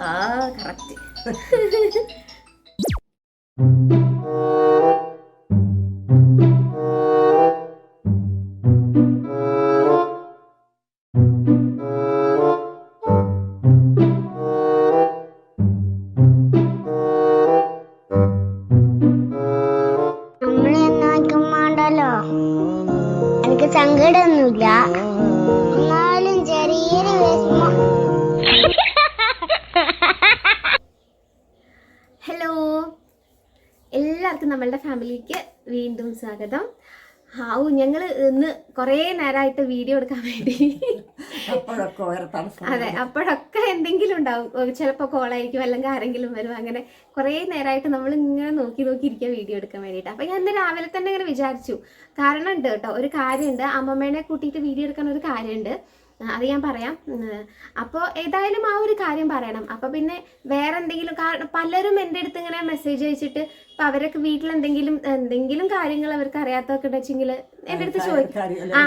ആ കറക്റ്റ് നമ്മളെ വീഡിയോ എടുക്കാൻ വേണ്ടി. അതെ അപ്പോഴൊക്കെ എന്തെങ്കിലും ഉണ്ടാവും. ചിലപ്പോൾ കോളായിരിക്കും അല്ലെങ്കിൽ ആരെങ്കിലും വരും. അങ്ങനെ കുറേ നേരമായിട്ട് നമ്മൾ ഇങ്ങനെ നോക്കി നോക്കി ഇരിക്കുക വീഡിയോ എടുക്കാൻ വേണ്ടിട്ട് അപ്പം ഞാൻ ഇന്ന് രാവിലെ തന്നെ ഇങ്ങനെ വിചാരിച്ചു. കാരണം ഉണ്ട് കേട്ടോ ഒരു കാര്യമുണ്ട്. അമ്മമ്മേനെ കൂട്ടിയിട്ട് വീഡിയോ എടുക്കാൻ ഒരു കാര്യമുണ്ട്. അത് ഞാൻ പറയാം. അപ്പോൾ ഏതായാലും ആ ഒരു കാര്യം പറയണം. അപ്പോൾ പിന്നെ വേറെ എന്തെങ്കിലും കാരണം പലരും എന്റെ അടുത്ത് ഇങ്ങനെ മെസ്സേജ് അയച്ചിട്ട് ഇപ്പോൾ അവരൊക്കെ വീട്ടിൽ എന്തെങ്കിലും എന്തെങ്കിലും കാര്യങ്ങൾ അവർക്ക് അറിയാത്തതൊക്കെ ഉണ്ടെച്ചെങ്കിൽ എന്റെ അടുത്ത് ചോദിക്കും ആ,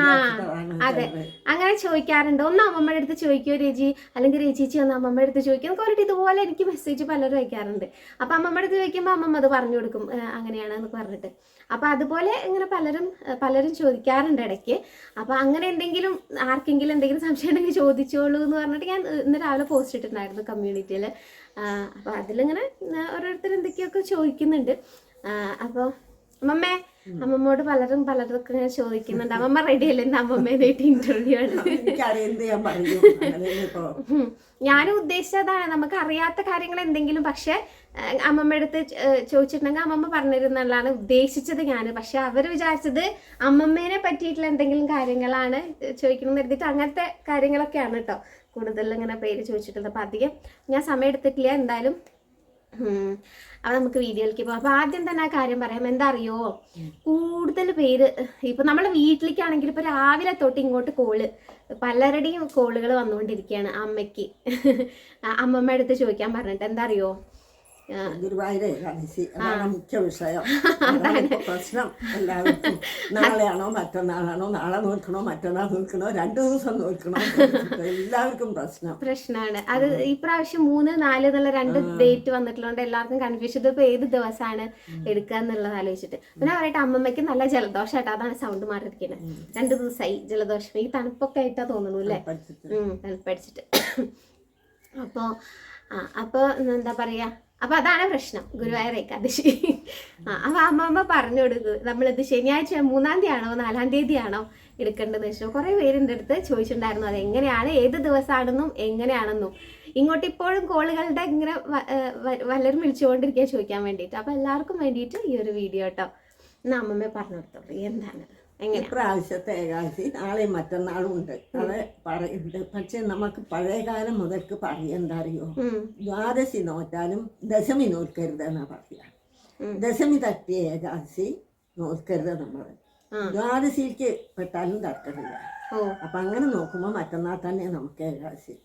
അതെ. അങ്ങനെ ചോദിക്കാറുണ്ട്. ഒന്ന് അമ്മമ്മയുടെ അടുത്ത് ചോദിക്കുമോ രചി. അല്ലെങ്കിൽ രചിച്ചി ഒന്ന് അമ്മമ്മയുടെ അടുത്ത് ചോദിക്കും. കുറേ ഇതുപോലെ എനിക്ക് മെസ്സേജ് പലരും അയക്കാറുണ്ട്. അപ്പം അമ്മമ്മയുടെ അടുത്ത് ചോദിക്കുമ്പോൾ അമ്മമ്മ അത് പറഞ്ഞു കൊടുക്കും. അങ്ങനെയാണ് എന്നൊക്കെ പറഞ്ഞിട്ട്. അപ്പം അതുപോലെ ഇങ്ങനെ പലരും പലരും ചോദിക്കാറുണ്ട് ഇടയ്ക്ക്. അപ്പം അങ്ങനെ എന്തെങ്കിലും ആർക്കെങ്കിലും എന്തെങ്കിലും സംശയം ഉണ്ടെങ്കിൽ ചോദിച്ചോളൂ എന്ന് പറഞ്ഞിട്ട് ഞാൻ ഇന്ന് രാവിലെ പോസ്റ്റ് ഇട്ടിട്ടുണ്ടായിരുന്നു കമ്മ്യൂണിറ്റിയിൽ അപ്പോൾ അതിലിങ്ങനെ ഓരോരുത്തർ എന്തൊക്കെയൊക്കെ ചോദിക്കുന്നുണ്ട്. അപ്പോൾ അമ്മമ്മേ അമ്മമ്മോട് പലരും പലർക്കും ഞാൻ ചോദിക്കുന്നുണ്ട്. അമ്മമ്മ റെഡി അല്ലേ? അമ്മമ്മേനായിട്ട് ഇന്റർവ്യൂ ആണ്. ഞാനും ഉദ്ദേശിച്ചതാണ് നമുക്ക് അറിയാത്ത കാര്യങ്ങൾ എന്തെങ്കിലും പക്ഷെ അമ്മമ്മ അടുത്ത് ചോദിച്ചിട്ടുണ്ടെങ്കിൽ അമ്മമ്മ പറഞ്ഞിരുന്നതാണ് ഉദ്ദേശിച്ചത് ഞാൻ പക്ഷെ അവർ വിചാരിച്ചത് അമ്മമ്മേനെ പറ്റിയിട്ടുള്ള എന്തെങ്കിലും കാര്യങ്ങളാണ് ചോദിക്കണം എന്ന് കരുതിയിട്ട് അങ്ങനത്തെ കാര്യങ്ങളൊക്കെയാണ് കേട്ടോ. കൂടുതൽ ഇങ്ങനെ പേര് ചോദിച്ചിട്ടുള്ളത്. അപ്പം അധികം ഞാൻ സമയം എടുത്തിട്ടില്ല. എന്തായാലും. അപ്പൊ നമുക്ക് വീഡിയോയിലേക്ക് പോകാം. അപ്പൊ ആദ്യം തന്നെ ആ കാര്യം പറയാം. എന്താ അറിയോ കൂടുതൽ പേര് ഇപ്പൊ നമ്മളെ വീട്ടിലേക്കാണെങ്കിൽ ഇപ്പൊ രാവിലെ തൊട്ട് ഇങ്ങോട്ട് കോൾ പലരുടെയും കോളുകൾ വന്നുകൊണ്ടിരിക്കുകയാണ് അമ്മയ്ക്ക്. അമ്മമ്മ അടുത്ത് ചോദിക്കാൻ പറഞ്ഞിട്ട്. എന്താ അറിയോ ഗുരുവായൂർ ഏകാദശി അതാണ് മുഖ്യ വിഷയം. പ്രശ്നം. എല്ലാവർക്കും നാളെയാണോ മറ്റന്നാളാണോ? നാളെ നോക്കണോ? മറ്റന്നാൾ നോക്കണോ? രണ്ടു ദിവസം നോക്കണോ? എല്ലാവർക്കും പ്രശ്നം. പ്രശ്നമാണ് അത് ഇപ്രാവശ്യം മൂന്ന് നാല് എന്നുള്ള രണ്ട് ഡേറ്റ് വന്നിട്ടുള്ളതുകൊണ്ട് എല്ലാവർക്കും കൺഫ്യൂഷൻ ഇതിപ്പോ ഏത് ദിവസമാണ് എടുക്കുക എന്നുള്ളത് ആലോചിച്ചിട്ട്. പിന്നെ പറയട്ടെ അമ്മമ്മയ്ക്ക് നല്ല ജലദോഷം ആയിട്ട് അതാണ് സൗണ്ട് മാറിയിരിക്കുന്നത് രണ്ട് ദിവസമായി ജലദോഷം. ഈ തണുപ്പൊക്കെ ആയിട്ടാ തോന്നുന്നു അല്ലേ? തണുപ്പടിച്ചിട്ട്. അപ്പോൾ ആ അപ്പോൾ എന്താ പറയാ? അപ്പൊ അതാണ് പ്രശ്നം. ഗുരുവായൂർ ഏകാദശി. ആ അപ്പൊ അമ്മമ്മ പറഞ്ഞു കൊടുക്കും നമ്മളിത് ശനിയാഴ്ച മൂന്നാം തീയതി ആണോ നാലാം തീയതി ആണോ എടുക്കേണ്ടത് വെച്ചാൽ കുറെ പേരിന്റെ അടുത്ത് ചോദിച്ചിട്ടുണ്ടായിരുന്നു അത് എങ്ങനെയാണ് ഏത് ദിവസമാണെന്നും എങ്ങനെയാണെന്നും? ഇങ്ങോട്ട് ഇപ്പോഴും കോളുകളുടെ ഇങ്ങനെ വല്ലരും വിളിച്ചുകൊണ്ടിരിക്കുക ചോദിക്കാൻ വേണ്ടിയിട്ട്. അപ്പൊ എല്ലാവർക്കും വേണ്ടിയിട്ട് ഈ ഒരു വീഡിയോ കേട്ടോ. അമ്മമ്മ പറഞ്ഞു കൊടുത്തോളൂ എന്താണ്? എങ്ങനെയാ ഇപ്രാവശ്യത്തെ ഏകാദശി നാളെയും മറ്റന്നാളും ഉണ്ട് അത് പറയുന്നുണ്ട്. പക്ഷെ നമുക്ക് പഴയ കാലം മുതൽക്ക് പറയാൻ എന്താ അറിയോ ദ്വാദശി നോറ്റാലും ദശമി നോൽക്കരുത് എന്നാ പറയാ ദശമി തട്ടിയ ഏകാദശി നോൽക്കരുത് നമ്മൾ ദ്വാദശിക്ക് പെട്ടാലും തർക്കമില്ല. അപ്പൊ അങ്ങനെ നോക്കുമ്പോൾ മറ്റന്നാൾ തന്നെ നമുക്ക് ഏകാദശി.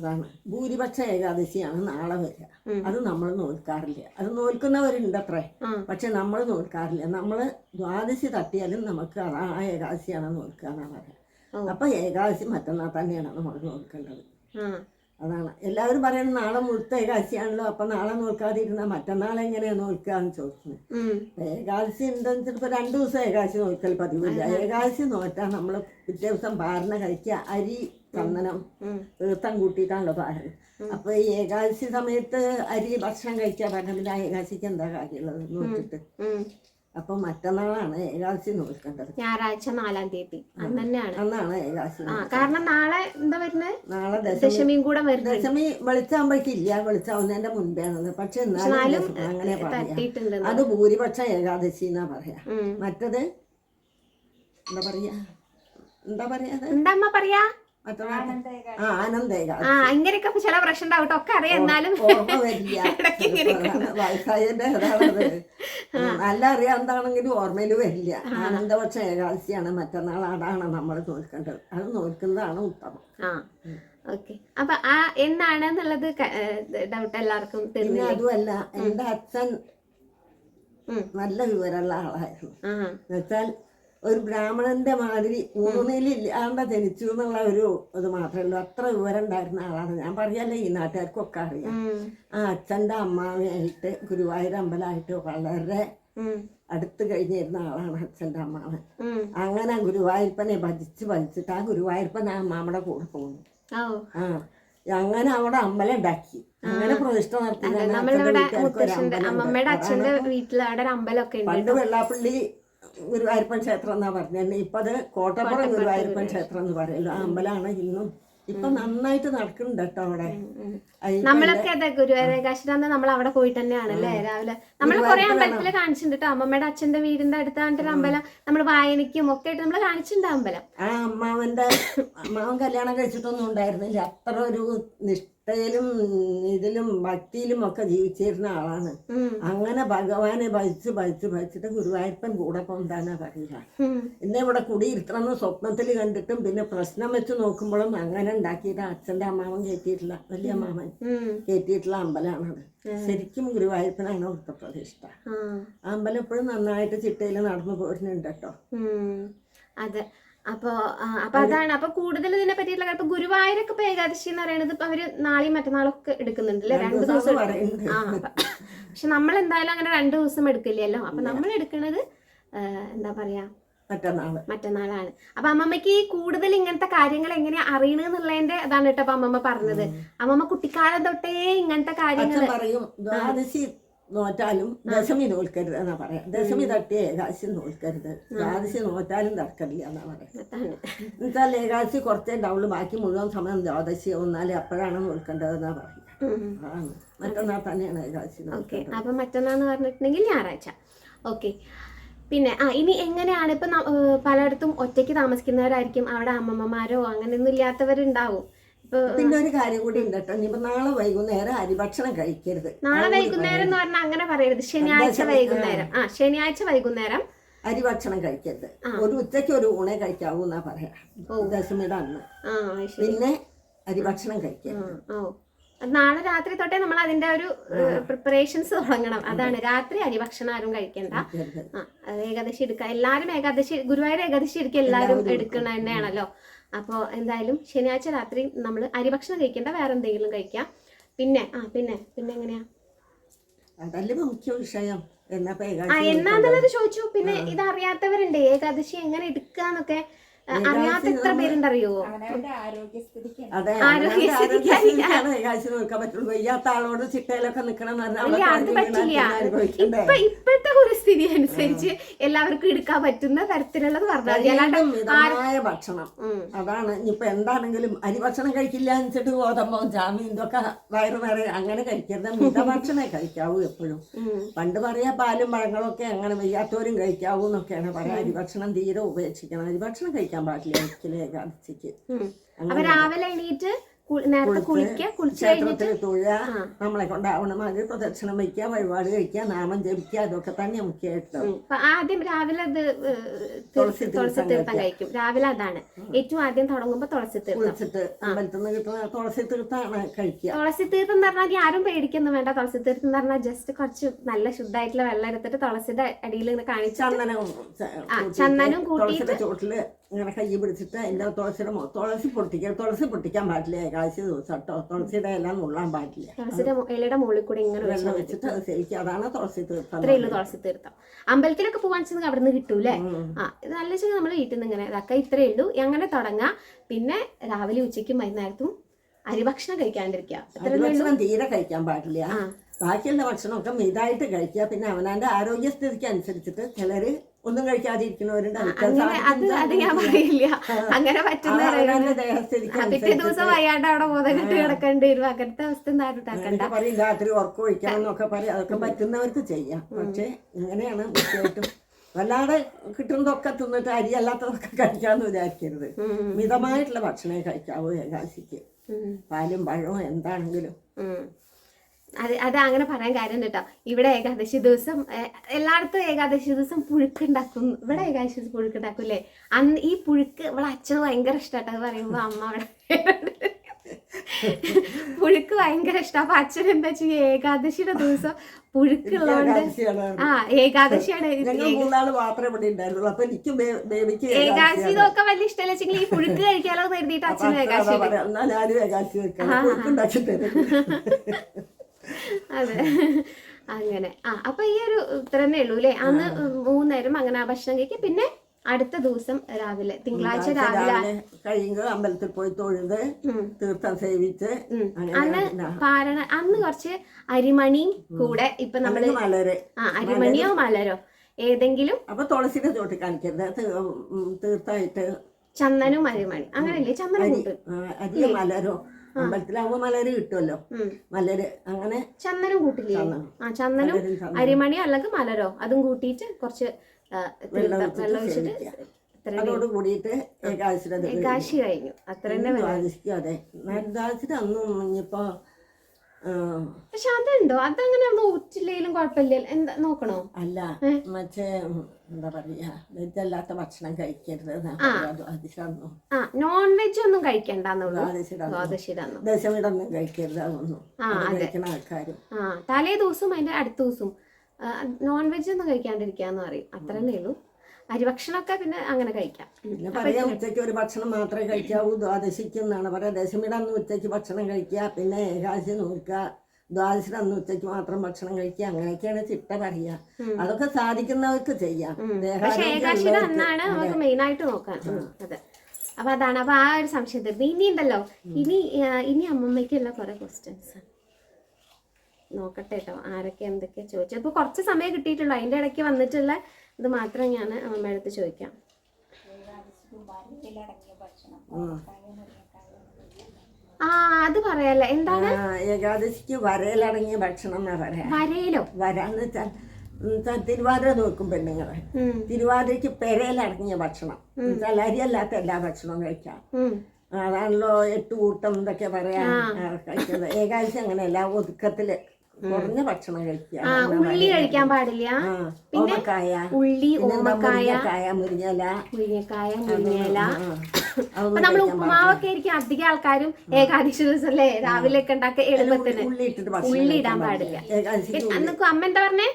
അതാണ്. ഭൂരിപക്ഷ ഏകാദശിയാണ് നാളെ വരിക. അത് നമ്മൾ നോൽക്കാറില്ല. അത് നോൽക്കുന്നവരുണ്ട് അത്രേ പക്ഷെ നമ്മൾ നോൽക്കാറില്ല. നമ്മൾ ദ്വാദശി തട്ടിയാലും നമുക്ക് ആ ഏകാദശിയാണ് നോൽക്കുക എന്നാണ്. പറയുക. അപ്പൊ ഏകാദശി മറ്റന്നാൾ തന്നെയാണ് നമ്മൾ നോൽക്കേണ്ടത്. ആ. അതാണ്. എല്ലാവരും പറയുന്നത് നാളെ മുഴുത്ത ഏകാദശിയാണല്ലോ. അപ്പൊ നാളെ നോക്കാതിരുന്ന മറ്റന്നാൾ എങ്ങനെയാ നോൽക്കുക എന്ന് ചോദിക്കുന്നത് ഏകാദശി ഉണ്ടെന്ന് ചിലപ്പോ രണ്ടു ദിവസം ഏകാദശി നോക്കൽ പതിവില്ല. ഏകാദശി നോറ്റാൽ നമ്മൾ പിറ്റേ ദിവസം പാരണ കഴിക്കുക. അരി ചന്ദനം. തീർത്ഥം കൂട്ടിയിട്ടാണല്ലോ പാരൽ അപ്പൊ ഈ ഏകാദശി സമയത്ത് അരി ഭക്ഷണം കഴിക്കാൻ പറഞ്ഞ പിന്നെ ഏകാദശിക്ക് എന്താ കാര്യമുള്ളത് നോക്കിട്ട്. അപ്പൊ മറ്റന്നാളാണ് ഏകാദശി നോക്കേണ്ടത് ഞായറാഴ്ച നാലാം തീയതി. അന്ന് തന്നെയാണ്. അന്നാണ് ഏകാദശി കാരണം നാളെ എന്താ വരുന്നത്? നാളെ ദശമി ദശമിയും കൂടെ വരുന്നത്. ദശമി വെളിച്ചാകുമ്പോഴേക്കില്ല വെളിച്ചാവുന്നതിന്റെ മുൻപേ ആണത് പക്ഷെ എന്നാലും അങ്ങനെ പറയാം. അത് ഭൂരിപക്ഷ ഏകാദശി എന്നാ പറയാ. മറ്റത് എന്താ പറയാ? എന്താ പറയാ എന്താ പറയാ? ഇങ്ങനെയൊക്കെ ചില പ്രശ്നം ഉണ്ടാവും. ഒക്കെ അറിയാം എന്നാലും നല്ല അറിയാവുന്നതാണെങ്കിലും ഓർമ്മയിൽ വരില്ല. ആനന്ദപക്ഷ ഏകാദശിയാണ് മറ്റന്നാൾ അതാണ് നമ്മൾ നോക്കേണ്ടത് അത് നോക്കുന്നതാണ് ഉത്തമം. ആ. ഓക്കെ. അപ്പൊ ആ എന്നാണ് എന്നുള്ളത് ഡൗട്ട് എല്ലാവർക്കും പിന്നെ അതുമല്ല എന്റെ അച്ഛൻ നല്ല വിവരമുള്ള ആളായിരുന്നു. എന്നുവെച്ചാൽ ഒരു ബ്രാഹ്മണന്റെ മാതിരി മൂന്നിലില്ലാണ്ട് ജനിച്ചു എന്നുള്ള ഒരു ഇത് മാത്രമേ ഉള്ളൂ അത്ര വിവരം ഉണ്ടായിരുന്ന ആളാണ്. ഞാൻ പറയല്ലേ ഈ നാട്ടുകാർക്കൊക്കെ അറിയാം. ആ അച്ഛന്റെ അമ്മാവനായിട്ട് ഗുരുവായൂർ അമ്പലമായിട്ട് വളരെ അടുത്ത് കഴിഞ്ഞിരുന്ന ആളാണ് അച്ഛന്റെ അമ്മാവൻ. അങ്ങനെ ഗുരുവായൂരപ്പനെ ഭജിച്ച് ഭജിച്ചിട്ട് ആ ഗുരുവായൂരപ്പൻ ആ അമ്മാമ്മയുടെ കൂടെ പോകുന്നു ആ അങ്ങനെ അവിടെ അമ്പലം ഉണ്ടാക്കി. അങ്ങനെ പ്രതിഷ്ഠ നടത്തി പണ്ട് വെള്ളാപ്പള്ളി ഗുരുവായൂരപ്പൻ ക്ഷേത്രം എന്നാ പറഞ്ഞത്. ഇപ്പൊ അത് കോട്ടപ്പുറം ഗുരുവായൂരപ്പൻ ക്ഷേത്രം എന്ന് പറയുള്ളൂ ആ അമ്പലമാണ് ഇന്നും. ഇപ്പൊ നന്നായിട്ട് നടക്കുന്നുണ്ട് കേട്ടോ അവിടെ. നമ്മളൊക്കെ അതെ ഗുരുവായൂരേകാശിരാന്ന് നമ്മൾ അവിടെ പോയിട്ട് തന്നെയാണ് അല്ലേ? രാവിലെ. നമ്മൾ കുറെ അമ്പലത്തിൽ കാണിച്ചിട്ടുണ്ട് കേട്ടോ. അമ്മമ്മയുടെ അച്ഛന്റെ വീടിന്റെ അടുത്താണ്ട് ഒരു അമ്പലം. നമ്മൾ വായനയ്ക്കും ഒക്കെ ആയിട്ട് നമ്മൾ കാണിച്ചിട്ടുണ്ട് അമ്പലം. ആ അമ്മാവന്റെ അമ്മാവൻ കല്യാണം കഴിച്ചിട്ടൊന്നും ഉണ്ടായിരുന്നില്ല. അത്ര ഒരു നിഷ്ഠയിലും ഇതിലും ഭക്തിയിലും ഒക്കെ ജീവിച്ചിരുന്ന ആളാണ്. അങ്ങനെ ഭഗവാനെ ഭജിച്ച് ഭജിച്ച് ഭജിച്ചിട്ട് ഗുരുവായൂരപ്പൻ കൂടെ പോകുന്നതാണ് പറയുക ഇന്ന് ഇവിടെ കുടിയിരുത്തണമെന്ന് സ്വപ്നത്തിൽ കണ്ടിട്ടും പിന്നെ പ്രശ്നം വെച്ച് നോക്കുമ്പോഴും അങ്ങനെ ഉണ്ടാക്കിയിട്ട് അച്ഛന്റെ അമ്മാവൻ കയറ്റിയിട്ടില്ല വലിയ അമ്മാവൻ. കയറ്റിയിട്ടുള്ള അമ്പലമാണത്. ശരിക്കും ഗുരുവായൂരപ്പനാണ് അവിടുത്തെ പ്രതിഷ്ഠ. അമ്പലം എപ്പോഴും നന്നായിട്ട് ചിട്ടയിൽ നടന്നു പോരുന്നുണ്ട് കേട്ടോ. അതെ. അപ്പൊ അപ്പൊ അതാണ്. അപ്പൊ കൂടുതൽ ഇതിനെ പറ്റിയിട്ടുള്ള ഇപ്പൊ ഗുരുവായൂരൊക്കെ ഇപ്പൊ ഏകാദശി എന്ന് പറയുന്നത് ഇപ്പൊ അവർ നാളെയും മറ്റന്നാളും ഒക്കെ എടുക്കുന്നുണ്ട് അല്ലേ രണ്ടു ദിവസം ആ പക്ഷെ നമ്മൾ എന്തായാലും അങ്ങനെ രണ്ടു ദിവസം എടുക്കില്ലല്ലോ. അപ്പൊ നമ്മൾ എടുക്കുന്നത് എന്താ പറയാ? മറ്റന്നാൾ. മറ്റന്നാളാണ്. അപ്പൊ അമ്മമ്മക്ക് ഈ കൂടുതൽ ഇങ്ങനത്തെ കാര്യങ്ങൾ എങ്ങനെയാ അറിയണെന്നുള്ളതിന്റെ അതാണ് കേട്ടോ അപ്പൊ അമ്മമ്മ പറഞ്ഞത്. അമ്മമ്മ കുട്ടിക്കാലം തൊട്ടേ ഇങ്ങനത്തെ കാര്യങ്ങൾ നോറ്റാലും ദശമി നോൽക്കരുത് എന്നാ പറയാം. ദശമി തട്ടിയ ഏകാശി നോൽക്കരുത്. ദ്വാദശി നോറ്റാലും തർക്കമില്ല എന്നാ പറയാം. എന്നുവെച്ചാൽ ഏകാദശി കുറച്ചേ ഉണ്ടാവുള്ളൂ. ബാക്കി മുഴുവൻ സമയം ദ്വാദശി ഒന്നാലേ അപ്പോഴാണ് നോൽക്കേണ്ടതെന്നാ പറയും. മറ്റന്നാൾ തന്നെയാണ് ഏകാദശി ഓക്കെ. അപ്പം മറ്റന്നാന്ന് പറഞ്ഞിട്ടുണ്ടെങ്കിൽ ഞായറാഴ്ച. ഓക്കെ. പിന്നെ ആ ഇനി എങ്ങനെയാണ്? ഇപ്പം പലയിടത്തും ഒറ്റയ്ക്ക് താമസിക്കുന്നവരായിരിക്കും. അവിടെ അമ്മമ്മമാരോ അങ്ങനെയൊന്നും ഇല്ലാത്തവരുണ്ടാവും. പിന്നെ ഒരു കാര്യം കൂടി ഉണ്ട് കേട്ടോ. ഇനിയിപ്പോ നാളെ വൈകുന്നേരം അരിഭക്ഷണം കഴിക്കരുത്. നാളെ വൈകുന്നേരം എന്ന് പറഞ്ഞാൽ അങ്ങനെ പറയരുത്. ശനിയാഴ്ച വൈകുന്നേരം. ആ ശനിയാഴ്ച വൈകുന്നേരം അരിഭക്ഷണം കഴിക്കരുത്. ഒരു ഉച്ചയ്ക്ക് ഒരു ഊണേ കഴിക്കാവൂ എന്നാ പറയാ. ദശമിയുടെ അന്ന്. പിന്നെ അരിഭക്ഷണം കഴിക്കരുത്. നാളെ രാത്രി തൊട്ടേ നമ്മൾ അതിന്റെ ഒരു പ്രിപ്പറേഷൻസ് തുടങ്ങണം. അതാണ്. രാത്രി അരിഭക്ഷണം ആരും കഴിക്കണ്ട. ഏകാദശി എടുക്കുക എല്ലാവരും ഏകാദശി ഗുരുവായൂർ ഏകാദശി എടുക്കുക എല്ലാരും എടുക്കണ തന്നെയാണല്ലോ. അപ്പോൾ എന്തായാലും ശനിയാഴ്ച രാത്രി നമ്മൾ അരിഭക്ഷണം കഴിക്കേണ്ട വേറെ എന്തെങ്കിലും കഴിക്കാം. പിന്നെ ആ പിന്നെ പിന്നെ എങ്ങനെയാ? അതല്ലേ മുഖ്യ വിഷയം. എന്നാന്നുള്ളത് ചോദിച്ചു. പിന്നെ ഇത് അറിയാത്തവരുണ്ട് ഏകാദശി എങ്ങനെ എടുക്കാന്നൊക്കെ. അറിയാത്ത എത്ര പേരുണ്ടറിയോ? ഇപ്പൊ ഇപ്പോഴത്തെ ഒരു സ്ഥിതി അനുസരിച്ച് എല്ലാവർക്കും എടുക്കാൻ പറ്റുന്ന തരത്തിലുള്ളത് പറഞ്ഞാൽ ഭക്ഷണം. അതാണ്. ഇനിയിപ്പൊ എന്താണെങ്കിലും അരി ഭക്ഷണം കഴിക്കില്ല എന്നിട്ട് വെച്ചിട്ട് ഗോതമ്പോ ജാമ്യം ഇതൊക്കെ വയറ് നിറയെ അങ്ങനെ കഴിക്കരുത്. മിതഭക്ഷണേ കഴിക്കാവൂ എപ്പോഴും. പണ്ട് പറയാ പാലും പഴങ്ങളൊക്കെ അങ്ങനെ വയ്യാത്തവരും കഴിക്കാവൂ എന്നൊക്കെയാണ് പറയാ. അരിഭക്ഷണം തീരെ ഉപേക്ഷിക്കണം. അരിഭക്ഷണം കഴിക്കാൻ പാടില്ല ഒരിക്കലും. അപ്പൊ രാവിലെ എണീറ്റ് നേരത്തെ കുളിക്കുക കുളിച്ച് കഴിഞ്ഞിട്ട് തൊഴുക നമ്മളെ കൊണ്ടാവണം. അത് പ്രദക്ഷിണം വയ്ക്കുക വഴിപാട് കഴിക്കുക നാമം ജപിക്കുക അതൊക്കെ തന്നെ മുഖ്യമായിട്ട്. ആദ്യം രാവിലെ അത് തുളസി തുളസി തീർത്ഥം കഴിക്കും. രാവിലെ അതാണ്. ഏറ്റവും ആദ്യം തുടങ്ങുമ്പോ തുളസി തീർത്ഥം കുളിച്ചിട്ട് അമ്പലത്തിൽ നിന്ന് കിട്ടുന്ന തുളസി തീർത്ഥാണ് കഴിക്കുക തുളസി തീർത്ഥം എന്ന് പറഞ്ഞാൽ ആരും പേടിക്കൊന്നും വേണ്ട. തുളസി തീർത്ഥം എന്ന് പറഞ്ഞാൽ ജസ്റ്റ് കുറച്ച് നല്ല ശുദ്ധമായിട്ടുള്ള വെള്ളം എടുത്തിട്ട് തുളസിയുടെ അടിയിൽ ഇങ്ങനെ കാണിച്ചു ചന്ദനം ചന്ദനവും കൂട്ടിയിട്ട് ചോട്ടിൽ ഇങ്ങനെ കൈ പിടിച്ചിട്ട് എന്റെ തുളസിയുടെ തുളസി പൊട്ടിക്കാൻ തുളസി പൊട്ടിക്കാൻ പാടില്ല ഏകാദശി ദിവസം കേട്ടോ. തുളസിയുടെ എല്ലാം നുള്ളാൻ പാടില്ല. തുളസിയുടെ മു- ഇലയുടെ മുകളിൽ കൂടി ഇങ്ങനെ ഒഴിച്ചാൽ വെള്ളം വെച്ചിട്ട് അത് അതാണ് തുളസി തീർത്ഥം തുളസി അമ്പലത്തിലൊക്കെ പോകാൻ വെച്ചാൽ അവിടെ നിന്ന് കിട്ടൂലേ ആ ഇത് നല്ല ശരി നമ്മൾ വീട്ടിൽ നിന്ന് ഇങ്ങനെ അതൊക്കെ ഇത്രയേ ഉള്ളൂ. അങ്ങനെ തുടങ്ങാം. പിന്നെ രാവിലെ ഉച്ചയ്ക്കും വൈകുന്നേരത്തും അരിഭക്ഷണം കഴിക്കാണ്ടിരിക്കുക. തീരെ കഴിക്കാൻ പാടില്ല. ബാക്കിയുള്ള ഭക്ഷണമൊക്കെ മിതായിട്ട് കഴിക്കുക. പിന്നെ അവനാന്റെ ആരോഗ്യസ്ഥിതിക്ക് അനുസരിച്ചിട്ട് ചിലര് ഒന്നും കഴിക്കാതിരിക്കുന്നവരുണ്ട്. അങ്ങനെ അത് അത് ഞാൻ പറയില്ല. അങ്ങനെ പറ്റുന്ന പിറ്റേ ദിവസം വയ്യാണ്ട് അവിടെ കെട്ട് കിടക്കേണ്ടി. വരും അങ്ങനത്തെ അവസ്ഥ ഒന്നും ഉണ്ടാക്കണ്ട. പറയും രാത്രി ഉറക്കം ഒഴിക്കണം എന്നൊക്കെ പറയും. അതൊക്കെ പറ്റുന്നവർക്ക് ചെയ്യാം. പക്ഷെ ഇങ്ങനെയാണ് മുഖ്യമായിട്ടും വല്ലാതെ കിട്ടുന്നതൊക്കെ തിന്നിട്ട് അരി അല്ലാത്തതൊക്കെ കഴിക്കാന്ന് വിചാരിക്കരുത്. മിതമായിട്ടുള്ള ഭക്ഷണമേ കഴിക്കാവൂ ഏകാശിക്ക്. പാലും പഴവും എന്താണെങ്കിലും. അത് അത് അങ്ങനെ പറയാൻ കാര്യം കേട്ടോ ഇവിടെ ഏകാദശി ദിവസം എല്ലായിടത്തും ഏകാദശി ദിവസം പുഴുക്ക് ഉണ്ടാക്കും. ഇവിടെ ഏകാദശി ദിവസം പുഴുക്ക് ഉണ്ടാക്കും അല്ലേ അന്ന് ഈ പുഴുക്ക് ഇവിടെ അച്ഛന് ഭയങ്കര ഇഷ്ടമാട്ടോ അത് പറയുമ്പോ അമ്മ അവിടെ പുഴുക്ക് ഭയങ്കര ഇഷ്ടം. അപ്പൊ അച്ഛൻ എന്താ ചെയ്യുക ഏകാദശിയുടെ ദിവസം പുഴുക്കുള്ളതുകൊണ്ട് ആ ഏകാദശിയാണ്. ഞങ്ങൾ മൂന്നാൾ മാത്രമേ ഇവിടെ ഉണ്ടായിരുന്നുള്ളൂ. അപ്പൊ എനിക്ക് ബേ- ബേബിക്ക് ഏകാദശി ഒക്കെ വലിയ ഇഷ്ടമല്ല വെച്ചെങ്കിൽ ഈ പുഴുക്ക് കഴിക്കാലോ എന്ന് കരുതിയിട്ട് അച്ഛനും ഏകാദശി അതെ. അങ്ങനെ. ആ അപ്പൊ ഈ ഒരു ഉത്തരമേ ഉള്ളൂ അല്ലേ അന്ന് മൂന്നേരം അങ്ങനെ ആ ഭക്ഷണം കഴിക്കും. പിന്നെ അടുത്ത ദിവസം രാവിലെ തിങ്കളാഴ്ച രാവിലെ കഴിയുമ്പോൾ അമ്പലത്തിൽ പോയി തൊഴുത് തീർത്ഥം സേവിച്ച് അന്ന് പാരണ അന്ന് കുറച്ച് അരിമണിയും കൂടെ ഇപ്പൊ നമ്മൾ മലര്. ആ അരിമണിയോ മലരോ. ഏതെങ്കിലും അപ്പൊ തുളസിയുടെ ചോട്ടി കാണിക്കരുത്. തീർത്ഥമായിട്ട് ചന്ദനും അരിമണി അങ്ങനെയല്ലേ? ചന്ദനം മലരോ അമ്പലത്തിലാവുമ്പോ മലര് കിട്ടുമല്ലോ. മലര് അങ്ങനെ ചന്ദനം കൂട്ടില്ലേ. ആ ചന്ദനും. അരിമണിയോ അല്ലെങ്കിൽ മലരോ അതും കൂട്ടിയിട്ട് കുറച്ച് ആ, വെള്ളം തീർത്ഥം ഒഴിച്ചിട്ട് വെള്ളം ഒഴിച്ചിട്ട് സേവിക്കുക. ഇത്ര അതോട് കൂടിയിട്ട് ഏകാദശിയുടെ കാശി കഴിഞ്ഞു അത്ര തന്നെ അതെ ഏകാദശി അന്നും ഇനിയിപ്പോ ആ, പക്ഷെ അതുണ്ടോ അതങ്ങനെ നോറ്റില്ലേലും കുഴപ്പമില്ല എന്താ നോക്കണോ? അല്ല മറ്റേ എന്താ പറയാ വെജ് അല്ലാത്ത ഭക്ഷണം കഴിക്കരുത്. ആ. നോൺ വെജ് ഒന്നും കഴിക്കണ്ടെന്നുള്ളൂ. ദശമിടൊന്നും കഴിക്കരുത് അതൊന്നും. ആൾക്കാരും. ആ തലേ ദിവസവും അതിന്റെ അടുത്ത ദിവസവും നോൺ വെജ് ഒന്നും കഴിക്കാണ്ടിരിക്കാന്ന് പറയും. അത്ര തന്നെ ഉള്ളൂ അരിഭക്ഷണമൊക്കെ പിന്നെ അങ്ങനെ കഴിക്കാം. പിന്നെ പറയാം ഉച്ചയ്ക്ക് ഒരു ഭക്ഷണം മാത്രമേ കഴിക്കാവൂ ദ്വാദശിക്ക് എന്നാണ് പറയാ. ദശമിയുടെ അന്ന് ഉച്ചയ്ക്ക് ഭക്ഷണം കഴിക്കുക പിന്നെ ഏകാദശി നോക്കുക. ദ്വാദശിയുടെ അന്ന് ഉച്ചയ്ക്ക് മാത്രം ഭക്ഷണം കഴിക്കുക അങ്ങനെയൊക്കെയാണ് ചിട്ട പറയുക. അതൊക്കെ സാധിക്കുന്നവർക്ക് ചെയ്യാം. ഏകാശിയുടെ അന്നാണ് നമുക്ക് മെയിൻ ആയിട്ട് നോക്കാൻ അതെ. അപ്പൊ അതാണ്. അപ്പൊ ആ ഒരു സംശയം തീർന്നു. ഇനി ഉണ്ടല്ലോ. ഇനി ഇനി അമ്മമ്മയ്ക്കുള്ള കുറെ ക്വസ്റ്റ്യൻസ് നോക്കട്ടെ കേട്ടോ ആരൊക്കെ എന്തൊക്കെ ചോദിച്ചു. ഇപ്പൊ കുറച്ച് സമയം കിട്ടിയിട്ടുള്ളൂ. അതിന്റെ ഇടയ്ക്ക് വന്നിട്ടുള്ള ഇത് മാത്രം ഞാൻ അമ്മമ്മയുടെ അടുത്ത് ചോദിക്കാം. ആ അത് പറയാല്ല. എന്താണ്? ഏകാദശിക്ക് വരയിലടങ്ങിയ ഭക്ഷണം വരയിലോ? വരാന്ന് വെച്ചാൽ തിരുവാതിര നോക്കും പെണ്ണുങ്ങളെ. തിരുവാതിരക്ക് തിരുവാതിരയ്ക്ക് പെരയിലടങ്ങിയ ഭക്ഷണം. എന്നുവെച്ചാൽ അരിയല്ലാത്ത എല്ലാ ഭക്ഷണവും കഴിക്കാം. അതാണല്ലോ എട്ട് കൂട്ടം എന്തൊക്കെ പറയാ കഴിക്കുന്നത് ഏകാദശി അങ്ങനെയല്ല ഒതുക്കത്തിൽ. കുറഞ്ഞ ഭക്ഷണം കഴിക്കുക. ഉള്ളി കഴിക്കാൻ പാടില്ല. പിന്നെ ഉള്ളി ഓമക്കായ? മുരിങ്ങക്കായ മുരിങ്ങല മുരിങ്ങക്കായ മുരിങ്ങല അപ്പൊ നമ്മൾ ഉപ്പുമാവൊക്കെ ആയിരിക്കും അധികം ആൾക്കാരും ഏകാദശി ദിവസം അല്ലേ രാവിലെ ഒക്കെ ഉണ്ടാക്കുക എളുപ്പത്തിന്. ഉള്ളി ഇടാൻ പാടില്ല. അന്നൊക്കെ അന്ന് അമ്മ എന്താ പറഞ്ഞേ?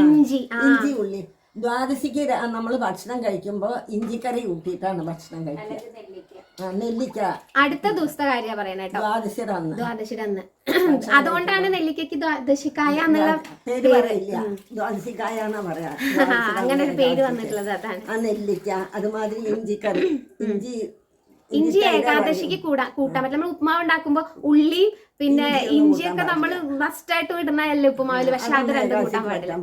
ഇഞ്ചി ഇഞ്ചി ഉള്ളി. ദ്വാദശിക്ക് നമ്മൾ ഭക്ഷണം കഴിക്കുമ്പോൾ ഇഞ്ചിക്കറി കൂട്ടിയിട്ടാണ് ഭക്ഷണം കഴിക്കുക. ആ, നെല്ലിക്ക. അടുത്ത ദിവസത്തെ കാര്യ പറയണ കേട്ടോ. ദ്വാദശിയുടെ അന്ന് ദ്വാദശിയുടെ അന്ന് അതുകൊണ്ടാണ് നെല്ലിക്കയ്ക്ക് ദ്വാദശിക്കായ എന്നുള്ള പേര് പറയില്ല. പറയാ. അങ്ങനെ ഒരു പേര് വന്നിട്ടുള്ളത് അതാണ്. ആ നെല്ലിക്ക. അതുമാതിരി ഇഞ്ചിക്കറി ഇഞ്ചി ഇഞ്ചി ഏകാദശിക്ക് കൂടാ കൂട്ടാൻ പറ്റില്ല. നമ്മൾ ഉപ്പുമാവ് ഉണ്ടാക്കുമ്പോ ഉള്ളി പിന്നെ ഇഞ്ചിയൊക്കെ നമ്മൾ മസ്റ്റ് ആയിട്ട് ഇടുന്നതല്ലേ ഉപ്പുമാവിൽ പക്ഷെ അത് രണ്ടും കൂട്ടാൻ പാടില്ല.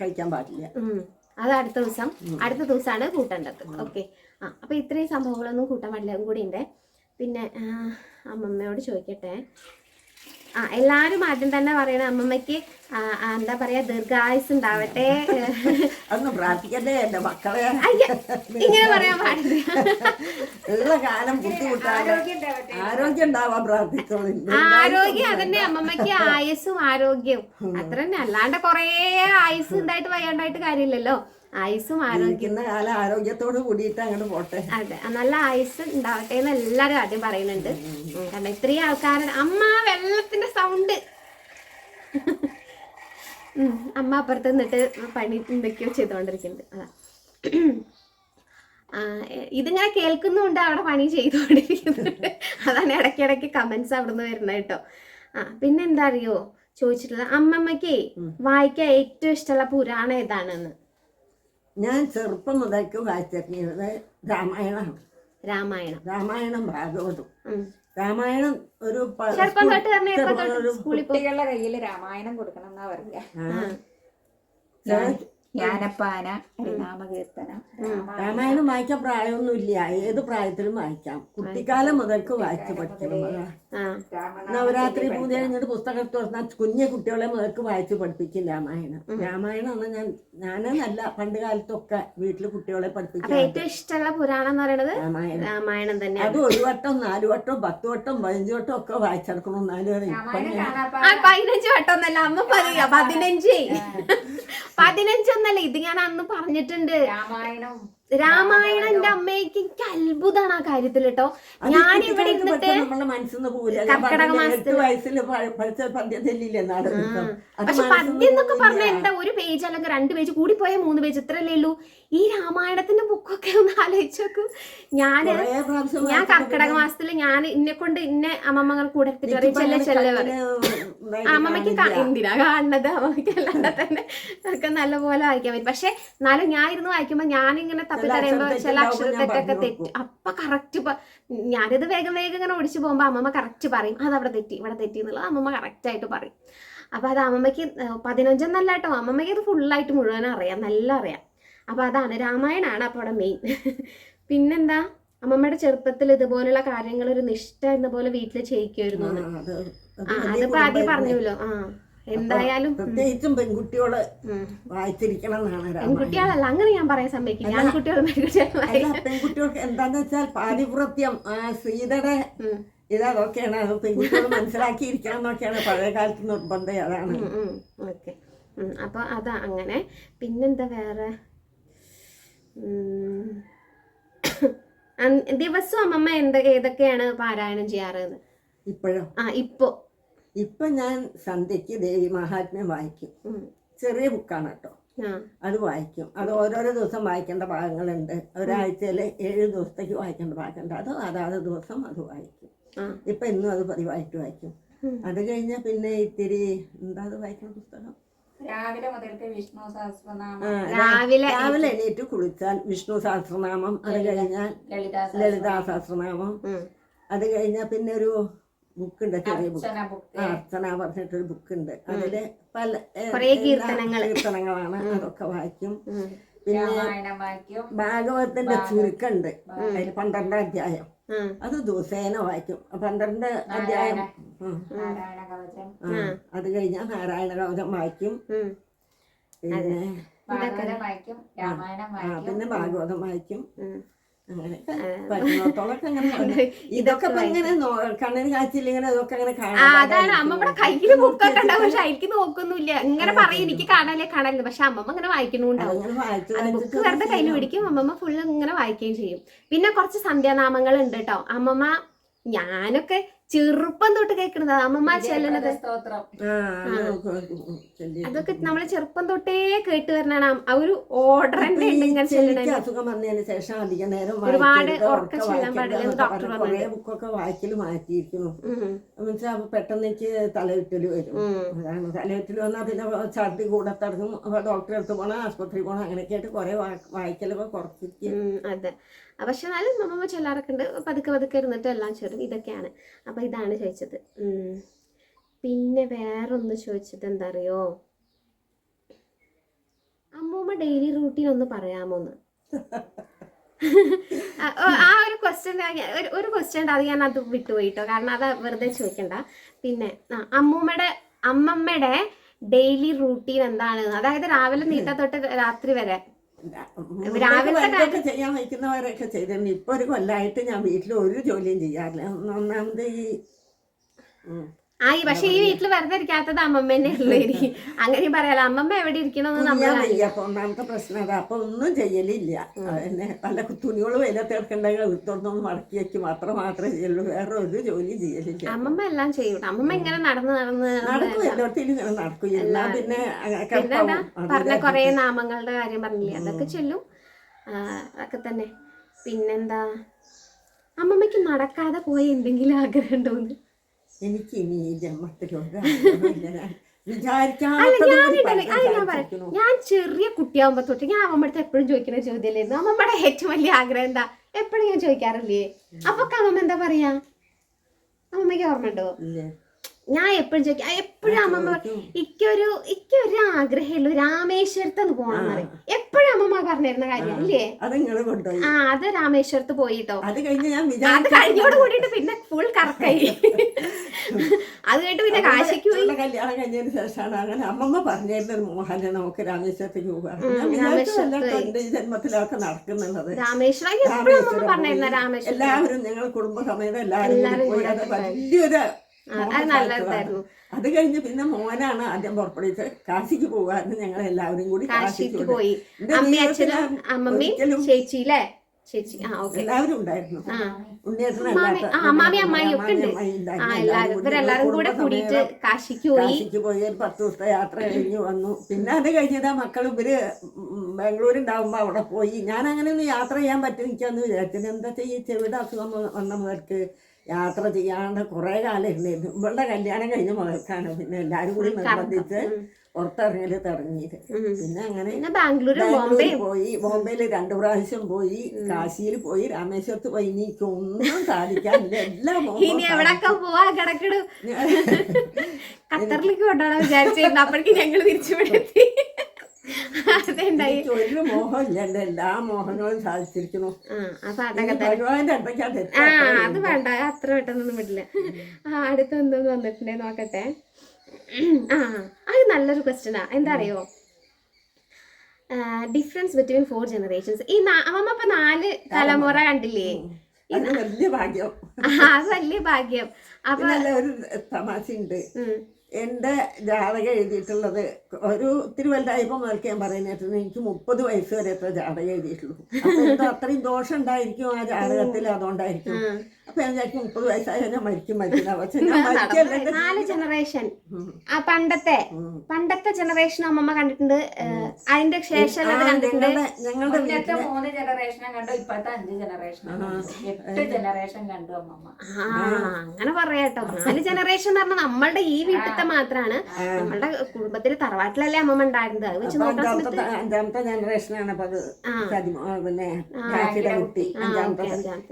കഴിക്കാൻ പാടില്ല. അത് അടുത്ത ദിവസം അടുത്ത ദിവസമാണ് കൂട്ടേണ്ടത്. ഓക്കെ. ആ അപ്പൊ ഇത്രയും സംഭവങ്ങളൊന്നും കൂട്ടാൻ പാടില്ല കൂടി ഉണ്ട് പിന്നെ അമ്മമ്മയോട് ചോദിക്കട്ടെ. ആ എല്ലാരും ആദ്യം തന്നെ പറയണ ആ, എന്താ പറയാ ദീർഘായുസ് ഉണ്ടാവട്ടെ. എന്റെ മക്കളെ. ഇങ്ങനെ പറയാൻ പാടില്ല. ഉള്ള കാലം ബുദ്ധിമുട്ടാണ്. ആരോഗ്യം ഉണ്ടാവാൻ പ്രാർത്ഥിച്ചോളൂ. ആരോഗ്യം അതന്നെ അമ്മമ്മയ്ക്ക് ആയുസ്സും ആരോഗ്യവും. അത്ര തന്നെ അല്ലാണ്ട് കൊറേ ആയുസ് ഉണ്ടായിട്ട് വയ്യാണ്ടായിട്ട് കാര്യമില്ലല്ലോ. ആയുസ്സും ആരോഗ്യം കാലം ആരോഗ്യത്തോട് കൂടിയിട്ട് അങ്ങോട്ട് പോട്ടെ. അതെ നല്ല ആയുസ് ഉണ്ടാവട്ടെ എന്ന് എല്ലാരും ആദ്യം പറയുന്നുണ്ട്. കാരണം ഇത്രയും ആൾക്കാരുടെ അമ്മ വെള്ളത്തിന്റെ സൗണ്ട് അമ്മ അപ്പുറത്ത് നിന്നിട്ട് പണി എന്തൊക്കെയോ ചെയ്തുകൊണ്ടിരിക്കുന്നുണ്ട്. അതാ. ഇതിങ്ങനെ കേൾക്കുന്നുണ്ട് അവിടെ പണി ചെയ്തുകൊണ്ടിരിക്കുന്നുണ്ട്. അതാണ് ഇടയ്ക്കിടയ്ക്ക് കമന്റ്സ് അവിടുന്ന് വരുന്നത് കേട്ടോ. ആ പിന്നെ എന്താ അറിയോ? ചോദിച്ചിട്ടുള്ളത് അമ്മമ്മക്കേ വായിക്കാൻ ഏറ്റവും ഇഷ്ടമുള്ള പുരാണം ഏതാണെന്ന്? ഞാൻ ചെറുപ്പം മുതൽക്ക് വായിച്ചിരുന്നത് രാമായണമാണ്. രാമായണം. രാമായണം ഭാഗവതം. രാമായണം ഒരു പ- ചെറുപ്പം തൊട്ട് തന്നെ ഇപ്പൊ തൊട്ട് സ്കൂളിൽ കുട്ടികളുടെ കയ്യിൽ രാമായണം കൊടുക്കണം എന്നാ പറയാ. ജ്ഞാനപ്പാന ഹരിനാമകീർത്തനം രാമായണം വായിക്കാൻ പ്രായമൊന്നുമില്ല. ഏത് പ്രായത്തിലും വായിക്കാം. കുട്ടിക്കാലം മുതൽക്ക് വായിച്ചു പഠിക്കണം. നവരാത്രി പൂജ കഴിഞ്ഞിട്ട് പുസ്തകം തുറന്നാൽ കുഞ്ഞു കുട്ടികളെ മുതൽക്ക് വായിച്ചു പഠിപ്പിക്കും രാമായണം. രാമായണം എന്ന് ഞാൻ ഞാനെന്നല്ല പണ്ട് കാലത്തൊക്കെ വീട്ടിൽ കുട്ടികളെ പഠിപ്പിക്കും ഏറ്റവും ഇഷ്ടമുള്ള പുരാണം എന്ന് പറയുന്നത് രാമായണം. തന്നെ അത് ഒരു വട്ടം നാലു വട്ടം പത്ത് വട്ടം പതിനഞ്ച് വട്ടം ഒക്കെ വായിച്ചെടുക്കണം എന്നാലും പതിനഞ്ച് വട്ടം വട്ടമൊന്നല്ല അമ്മ പറയാ. പതിനഞ്ച്. പതിനഞ്ചൊന്നല്ല ഇത് ഞാൻ അന്ന് പറഞ്ഞിട്ടുണ്ട്. രാമായണം. രാമായണം. എന്റെ അമ്മയ്ക്ക് എനിക്ക് അത്ഭുതമാണ് ആ കാര്യത്തിൽ കേട്ടോ ഞാൻ ഇവിടെ ഇരുന്നിട്ട് കർക്കിടക പക്ഷെ പദ്യം എന്നൊക്കെ പറഞ്ഞ എന്താ ഒരു പേജ് അല്ലെങ്കിൽ രണ്ട് പേജ് കൂടി പോയാൽ മൂന്ന് പേജ് ഇത്രയല്ലേ ഉള്ളൂ. ഈ രാമായണത്തിന്റെ ബുക്കൊക്കെ ഒന്ന് ആലോചിച്ചു നോക്കൂ. ഞാൻ ഞാൻ വായിച്ചിട്ട് കർക്കിടക മാസത്തിൽ ഞാൻ ഇന്നെ കൊണ്ട് ഇന്നെ അമ്മമ്മകൾ കൂടെ എടുത്തിട്ട് പറയും ചെല്ല ചെല്ല അമ്മമ്മയ്ക്ക് എന്തിനാ കാണുന്നത്? അമ്മമ്മയ്ക്ക് അല്ലാണ്ട് തന്നെ ഒക്കെ നല്ലപോലെ വായിക്കാൻ പറ്റും. പക്ഷെ എന്നാലും ഞാൻ ഇരുന്ന് വായിക്കുമ്പോ ഞാനിങ്ങനെ തപ്പി തടയുമ്പോ ചില അക്ഷര തെറ്റൊക്കെ അക്ഷരത്തെറ്റൊക്കെ തെറ്റ്. അപ്പൊ കറക്റ്റ് ഞാനിത് വേഗം വേഗം ഇങ്ങനെ ഓടിച്ചു പോകുമ്പോ അമ്മമ്മ കറക്റ്റ് പറയും. അത് അവിടെ തെറ്റി ഇവിടെ തെറ്റി എന്നുള്ളത് അമ്മമ്മ കറക്റ്റ് ആയിട്ട് പറയും. അപ്പൊ അത് അമ്മമ്മയ്ക്ക് പതിനഞ്ചെന്നല്ല പതിനഞ്ചൊന്നല്ല കേട്ടോ അമ്മമ്മയ്ക്ക് അത് ഫുള്ളായിട്ട് മുഴുവൻ അറിയാം. നല്ല അറിയാം. അപ്പൊ അതാണ് രാമായണമാണ് അപ്പൊ അവിടെ മെയിൻ പിന്നെന്താ? അമ്മമ്മയുടെ ചെറുപ്പത്തിൽ ഇതുപോലുള്ള കാര്യങ്ങൾ ഒരു നിഷ്ഠ എന്ന പോലെ വീട്ടിൽ ചെയ്യിക്കുമായിരുന്നു ആ, അത് അത് ആ അതിപ്പോ ആദ്യം. പറഞ്ഞല്ലോ ആ എന്തായാലും പ്രത്യേകിച്ചും പെൺകുട്ടികൾ. വായിച്ചിരിക്കണം എന്നാണ് പെൺകുട്ടികളല്ല അങ്ങനെ ഞാൻ പറയാൻ സമ്മതിക്കില്ല. ആൺകുട്ടികൾ പെൺകുട്ടികൾ അല്ല പെൺകുട്ടികൾക്ക് എന്താന്ന് വെച്ചാൽ പാതിവൃത്യം സീതയുടെ. ഇത് അതൊക്കെയാണ് അത് പെൺകുട്ടികൾ മനസ്സിലാക്കിയിരിക്കണം എന്നൊക്കെയാണ് പഴയ കാലത്ത് നിർബന്ധം. അതാണ്. ഓക്കെ. അപ്പൊ അതാ അങ്ങനെ. പിന്നെന്താ വേറെ? ദിവസവും അമ്മമ്മ എന്ത് ഏതൊക്കെയാണ് പാരായണം ചെയ്യാറെന്ന് ഇപ്പോഴോ? ആ ഇപ്പോ. ഇപ്പൊ ഞാൻ സന്ധ്യക്ക് ദേവി മഹാത്മ്യം വായിക്കും. ചെറിയ ബുക്കാണ് കേട്ടോ. അത് വായിക്കും. അത് ഓരോരോ ദിവസം വായിക്കേണ്ട ഭാഗങ്ങളുണ്ട്. ഒരാഴ്ചയിൽ ഏഴ് ദിവസത്തേക്ക് വായിക്കേണ്ട ഭാഗമുണ്ട് അത് അതാത് ദിവസം അത് വായിക്കും. ഇപ്പൊ ഇന്നും അത് പതിവായിട്ട് വായിക്കും. അത് കഴിഞ്ഞാൽ പിന്നെ ഇത്തിരി എന്താ അത് വായിക്കുന്ന പുസ്തകം? രാവിലെ മുതൽക്ക് വിഷ്ണു സഹസ്രനാമം. രാവിലെ രാവിലെ എണീറ്റ്. കുളിച്ചാൽ വിഷ്ണു സഹസ്രനാമം അത് കഴിഞ്ഞാൽ ലളിതാ സഹസ്രനാമം. അത് കഴിഞ്ഞാൽ പിന്നെ ഒരു ബുക്ക് ഉണ്ട് ചെറിയ ബുക്ക്. അർച്ചന ബുക്ക്. ഉണ്ട് അർച്ചന പറഞ്ഞിട്ടൊരു ബുക്കുണ്ട്. അതിൽ പല. കീർത്തനങ്ങളാണ് അതൊക്കെ വായിക്കും. പിന്നെ ഭാഗവതത്തിന്റെ ചുരുക്കുണ്ട്. അതിൽ പന്ത്രണ്ടാം അധ്യായം. അത് ദിവസേന വായിക്കും. പന്ത്രണ്ട് അധ്യായം. അത് കഴിഞ്ഞാൽ നാരായണ കവചം വായിക്കും. പിന്നെ വായിക്കും രാമായണം വായിക്കും പിന്നെ ഭാഗവതം വായിക്കും. ഇതൊക്കെ ഇങ്ങനെ കണ്ണിന് ഇതൊക്കെ അങ്ങനെ അതാണ്. അമ്മമ്മടെ കയ്യിൽ ബുക്കൊക്കെ ഉണ്ടാവും. പക്ഷെ എനിക്ക് നോക്കൊന്നുമില്ല. ഇങ്ങനെ പറയും എനിക്ക് കാണാനേ കാണാനില്ല. പക്ഷെ അമ്മമ്മ ഇങ്ങനെ വായിക്കണുണ്ടാവും ബുക്ക് വെറുതെ കയ്യിൽ പിടിക്കും. അമ്മമ്മ ഫുള്ള് ഇങ്ങനെ വായിക്കുകയും ചെയ്യും. പിന്നെ കുറച്ച് സന്ധ്യാനാമങ്ങൾ ഉണ്ട് കേട്ടോ. അമ്മമ്മ ഞാനൊക്കെ ചെറുപ്പം തൊട്ട് കേൾക്കുന്നത് അമ്മമ്മ ചെല്ലണത്. സ്തോത്രം. ആ, അത് ചൊല്ലി. അതൊക്കെ നമ്മൾ ചെറുപ്പം തൊട്ടേ കേട്ട് വരണാണ് ആ ഒരു ഓർഡർ അസുഖം വന്നതിന് ശേഷം അധികം നേരം ഒരുപാട് ഉറക്കം ചെല്ലാൻ പാടില്ല. ഡോക്ടർ പറഞ്ഞ് ബുക്കൊക്കെ വായിക്കൽ മാറ്റിയിരിക്കുന്നു. എന്നുവെച്ചാൽ പെട്ടെന്ന് എനിക്ക് തലവിറ്റൽ വരും. അതാണ് തലവിറ്റൽ വന്നാൽ പിന്നെ ഛർദി കൂടെ തുടങ്ങും അപ്പൊ ഡോക്ടറെ അടുത്ത് പോകണം ആശുപത്രി പോകണം അങ്ങനെയൊക്കെ ആയിട്ട് കുറെ വായിക്കലൊക്കെ കുറച്ചിരിക്കും. അതെ. പക്ഷെ എന്നാലും അമ്മമ്മ ചെല്ലാറൊക്കെ ഉണ്ട്. പതുക്കെ പതുക്കെ ഇരുന്നിട്ട് എല്ലാം ചെറും ഇതൊക്കെയാണ്. അപ്പം ഇതാണ് ചോദിച്ചത്. പിന്നെ വേറൊന്ന് ചോദിച്ചത് എന്താ അറിയോ അമ്മൂമ്മ ഡെയിലി റൂട്ടീൻ ഒന്ന് പറയാമോന്ന്. ആ, ഒരു ക്വസ്റ്റ്യൻ ഒരു ക്വസ്റ്റ്യൻ ഉണ്ട്. അത് ഞാൻ അത് വിട്ടുപോയിട്ടോ. കാരണം അത് വെറുതെ ചോദിക്കണ്ട. പിന്നെ അമ്മൂമ്മയുടെ അമ്മമ്മയുടെ ഡെയിലി റൂട്ടീൻ എന്താണ് അതായത് രാവിലെ നീട്ട തൊട്ട് രാത്രി വരെ. രാവിലത്തെ വലുതൊക്കെ ചെയ്യാൻ വയ്ക്കുന്നവരൊക്കെ ചെയ്തിരുന്നു ഇപ്പൊ ഒരു കൊല്ലായിട്ട് ഞാൻ വീട്ടിൽ ഒരു ജോലിയും ചെയ്യാറില്ല ഒന്ന് ഒന്നാമത് ഈ. ആ ഈ പക്ഷെ ഈ വീട്ടിൽ വെറുതെ ഇരിക്കാത്തത് അമ്മമ്മേനെ ഉള്ളു എനിക്ക് അങ്ങനെ പറയാല അമ്മമ്മ എവിടെ ഇരിക്കണമെന്ന് നമ്മൾ ഒന്നാമത്തെ പ്രശ്നം അതാ. അപ്പൊ ഒന്നും ചെയ്യലില്ല. പിന്നെ പല തുണികൾ വെയിലത്തേർക്കുണ്ടെങ്കിൽ എടുത്തോണ്ടൊന്ന് മടക്കി വെച്ച് മാത്രം മാത്രമേ ചെയ്യുള്ളൂ. വേറെ ഒരു ജോലി ചെയ്യലില്ല. അമ്മമ്മ എല്ലാം ചെയ്യും. അമ്മമ്മ ഇങ്ങനെ നടന്ന് നടന്ന് നടക്കും. എല്ലായിടത്തും ഇങ്ങനെ നടക്കും. എല്ലാം പിന്നെ പറഞ്ഞ കൊറേ നാമങ്ങളുടെ കാര്യം പറഞ്ഞില്ലേ? അതൊക്കെ ചെല്ലും. അതൊക്കെ തന്നെ. പിന്നെന്താ? അമ്മമ്മയ്ക്ക് നടക്കാതെ പോയ എന്തെങ്കിലും ആഗ്രഹം ഉണ്ടോന്ന് എനിക്ക് ഇനി ഈ ജന്മത്തിലൊരു ഞാൻ ചെറിയ കുട്ടിയാവുമ്പോ തൊട്ട് ഞാൻ അമ്മമ്മടുത്ത് എപ്പോഴും ചോദിക്കുന്ന ചോദ്യമല്ലായിരുന്നു അമ്മമ്മയുടെ ഏറ്റവും വലിയ ആഗ്രഹം എന്താ? എപ്പോഴും ഞാൻ ചോദിക്കാറില്ലേ? അപ്പൊ അമ്മമ്മ എന്താ പറയാ? അമ്മമ്മയ്ക്ക് ഓർമ്മ ഉണ്ടോ? ഞാൻ എപ്പോഴും ചോദിക്കാം എപ്പോഴും അമ്മമ്മ ഇക്കൊരു ഇക്കൊരു ആഗ്രഹമുള്ളു രാമേശ്വരത്ത് ഒന്ന് പോകണം പറയും. എപ്പോഴും അമ്മമ്മ പറഞ്ഞിരുന്ന കാര്യം അല്ലേ? അത് ആ അത് രാമേശ്വരത്ത് പോയിട്ടോ. അത് കഴിഞ്ഞ് ഞാൻ അത് വിചാരിച്ചു കഴിഞ്ഞോട് കൂടിയിട്ട് പിന്നെ ഫുൾ കറക്കായി. അത് കേട്ട് പിന്നെ കാശിക്ക് പോയി. കല്യാണം കഴിഞ്ഞതിന് ശേഷമാണ് അങ്ങനെ അമ്മമ്മ പറഞ്ഞിരുന്ന മോഹനെ നമുക്ക് രാമേശ്വരത്തേക്ക് പോകാം ഈ ജന്മത്തിലൊക്കെ നടക്കുന്നുള്ളത്. രാമേശ്വരം എല്ലാവരും ഞങ്ങൾ കുടുംബസമേതം എല്ലാവരും അത്. വലിയൊരു അത് കഴിഞ്ഞ് പിന്നെ മോനാണ് ആദ്യം പുറപ്പെടുവിച്ച് കാശിക്ക് പോകാറുണ്ട് ഞങ്ങൾ എല്ലാവരും കൂടി കാശിക്ക് പോയി. അമ്മയും ചേച്ചി അല്ലേ ചേച്ചി എല്ലാവരും ഉണ്ടായിരുന്നു. അമ്മാമി അമ്മായി ഒക്കെ ഉണ്ട്. ഇവരെല്ലാരും കൂടെ കൂടിയിട്ട് കാശിക്ക് പോയി. കാശിക്ക് പോയി. ഒരു പത്ത് ദിവസത്തെ യാത്ര കഴിഞ്ഞു വന്നു. പിന്നെ അത് കഴിഞ്ഞതാ മക്കൾ ഇവർ ബാംഗ്ലൂർ ഉണ്ടാവുമ്പോ അവിടെ പോയി. ഞാൻ അങ്ങനെ ഒന്ന് യാത്ര ചെയ്യാൻ പറ്റുന്നില്ല വിചാരിച്ചത് എന്താ ചെയ്യ? ചെവിടെ അസുഖം വന്ന മുതൽക്ക് യാത്ര ചെയ്യാണ്ട് കുറെ കാലം ഇരുന്നിരുന്നു ഇവളുടെ കല്യാണം കഴിഞ്ഞ മകൾക്കാണ് പിന്നെ എല്ലാരും കൂടി നിർബന്ധിച്ച് പുറത്തിറങ്ങൽ തുടങ്ങിയത്. പിന്നെ അങ്ങനെ ബാംഗ്ലൂർ പോയി. ബോംബെയിൽ രണ്ടു പ്രാവശ്യം പോയി. കാശിയിൽ പോയി. രാമേശ്വരത്ത് പോയി. എനിക്ക് ഒന്നും സാധിക്കാനില്ല. എല്ലാം ഇനി ഖത്തറിലേക്ക് കൊണ്ടുപോകണം വിചാരിച്ചിരുന്നു. അപ്പോഴേക്ക് ഞങ്ങൾ തിരിച്ചു ഒരു എന്റെ എല്ലാ ആ തന്നെ. ഭഗവാന്റെ ആ അത് വേണ്ട. അത്ര പെട്ടെന്നൊന്നും വിടില്ല. ആ അടുത്ത എന്തോന്ന് വന്നിട്ടുണ്ടേ നോക്കട്ടെ. ആ അത് നല്ലൊരു ക്വസ്റ്റ്യനാ എന്താ അറിയോ ഡിഫറൻസ് ബിറ്റ്വീൻ ഫോർ ജനറേഷൻസ് ഈ അമ്മ ഇപ്പൊ നാല് തലമുറ കണ്ടില്ലേ? വലിയ ഭാഗ്യം. ആ വലിയ ഭാഗ്യം. പിന്നെ ഒരു തമാശയുണ്ട്. ഉണ്ട് എന്റെ ജാതകം എഴുതിയിട്ടുള്ളത് ഒരു ഒത്തിരി വലുതായപ്പോ മുതൽക്ക് ഞാൻ പറയുന്നത് എനിക്ക് മുപ്പത് വയസ്സ് വരെ എത്ര ജാതകം എഴുതിയിട്ടുള്ളൂ. അത്രയും ദോഷം ഉണ്ടായിരിക്കും ആ ജാതകത്തിൽ അതുകൊണ്ടായിരിക്കും. അപ്പൊ ഞാൻ വിചാരിക്കും മുപ്പത് വയസ്സായ ഞാൻ മരിക്കും മരിക്കുന്ന പക്ഷെ നാല് ജനറേഷൻ ആ പണ്ടത്തെ പണ്ടത്തെ ജനറേഷൻ അമ്മമ്മ കണ്ടിട്ടുണ്ട്. അതിന്റെ ശേഷം കണ്ടിട്ടുണ്ട്. ഞങ്ങളുടെ മൂന്ന് ജനറേഷൻ കണ്ടു ഇപ്പോഴത്തെ അഞ്ച് ജനറേഷൻ എട്ട് ജനറേഷൻ കണ്ടു അമ്മമ്മ. ആ അങ്ങനെ പറയാട്ടോ. നാല് ജനറേഷൻ എന്ന് പറഞ്ഞാൽ നമ്മളുടെ ഈ വീട്ടിലത്തെ മാത്രാണ്. നമ്മളുടെ കുടുംബത്തിൽ തറവാട്ടിലല്ലേ അമ്മമ്മ ഉണ്ടായിരുന്നത്? അത് വെച്ച് നോക്കാം നോക്കാൻ അഞ്ചാമത്തെ അഞ്ചാമത്തെ ജനറേഷനാണ് അപ്പൊ അത് ആ. സതിമ ആ, പിന്നെ കാശിയുടെ കുട്ടി അഞ്ചാമത്തെ.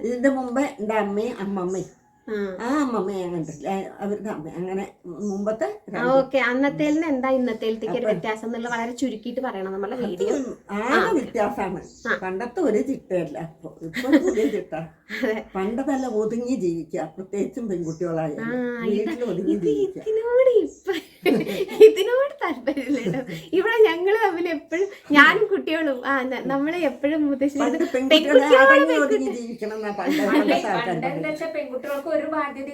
ഇതിന്റെ മുമ്പ് എന്റെ അമ്മയും അമ്മമ്മയും. ആ. ആ അമ്മമ്മയെ കണ്ടിട്ടില്ല. അവരുടെ അമ്മ അങ്ങനെ മുമ്പത്തെ ആ ഓക്കെ. അന്നത്തെ എന്താ ഇന്നത്തേലത്തേക്ക് ഒരു വ്യത്യാസം എന്നുള്ള വളരെ ചുരുക്കിയിട്ട് പറയണം നമ്മളെ വീഡിയോ. ആകെ വ്യത്യാസമാണ്. പണ്ടത്തെ ഒരു ചിട്ടയല്ല. ഇപ്പൊ പുതിയ ചിട്ട. പണ്ടതല്ല ഒതുങ്ങി ജീവിക്കുക. പ്രത്യേകിച്ചും പെൺകുട്ടികളായ വീട്ടിൽ ഒതുങ്ങി ജീവിക്കുക. ഇതിനോട് താല്പര്യമില്ലല്ലോ. ഇതിനോട് താല്പര്യമില്ല കേട്ടോ ഇവിടെ ഞങ്ങൾ തമ്മിൽ എപ്പോഴും ഞാനും കുട്ടികളും ആ നമ്മളെ എപ്പോഴും പെൺകുട്ടികൾക്ക് ഒരു ബാധ്യത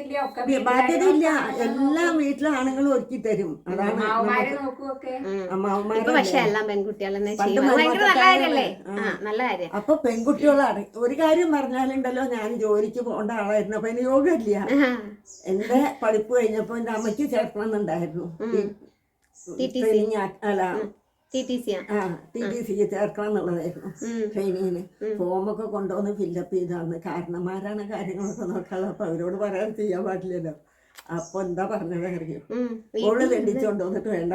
ഇല്ല എല്ലാം വീട്ടിലെ ആണുങ്ങളും ഒരുക്കി തരും. അതാണ് ഇപ്പൊ പക്ഷെ എല്ലാം ഭയങ്കര നല്ല കാര്യല്ലേ? കാര്യം. അപ്പൊ പെൺകുട്ടികളാണ്. ഒരു കാര്യം പറഞ്ഞാലുണ്ടല്ലോ ഞാൻ ജോലിക്ക് പോകേണ്ട ആളായിരുന്നു അപ്പൊ അതിന് യോഗമില്ല എന്റെ പഠിപ്പ് കഴിഞ്ഞപ്പോ എന്റെ അമ്മയ്ക്ക് ചേർക്കണം എന്നുണ്ടായിരുന്നു ട്രെയിനിങ് അല്ല. ടി ടി സി ആ. ടി ടി സിക്ക് ചേർക്കണം എന്നുള്ളതായിരുന്നു ട്രെയിനിങ്ങിന് ഫോമൊക്കെ കൊണ്ടുവന്ന് ഫില്ലപ്പ് ചെയ്താന്ന് കാരണന്മാരാണ് കാര്യങ്ങളൊക്കെ നോക്കാനുള്ളത് അപ്പൊ അവരോട് പറയാൻ ചെയ്യാൻ പാടില്ലല്ലോ. അപ്പൊ എന്താ പറഞ്ഞത് അറിയോ? ഓൾ തെണ്ടിച്ചോണ്ട് വന്നിട്ട് വേണ്ട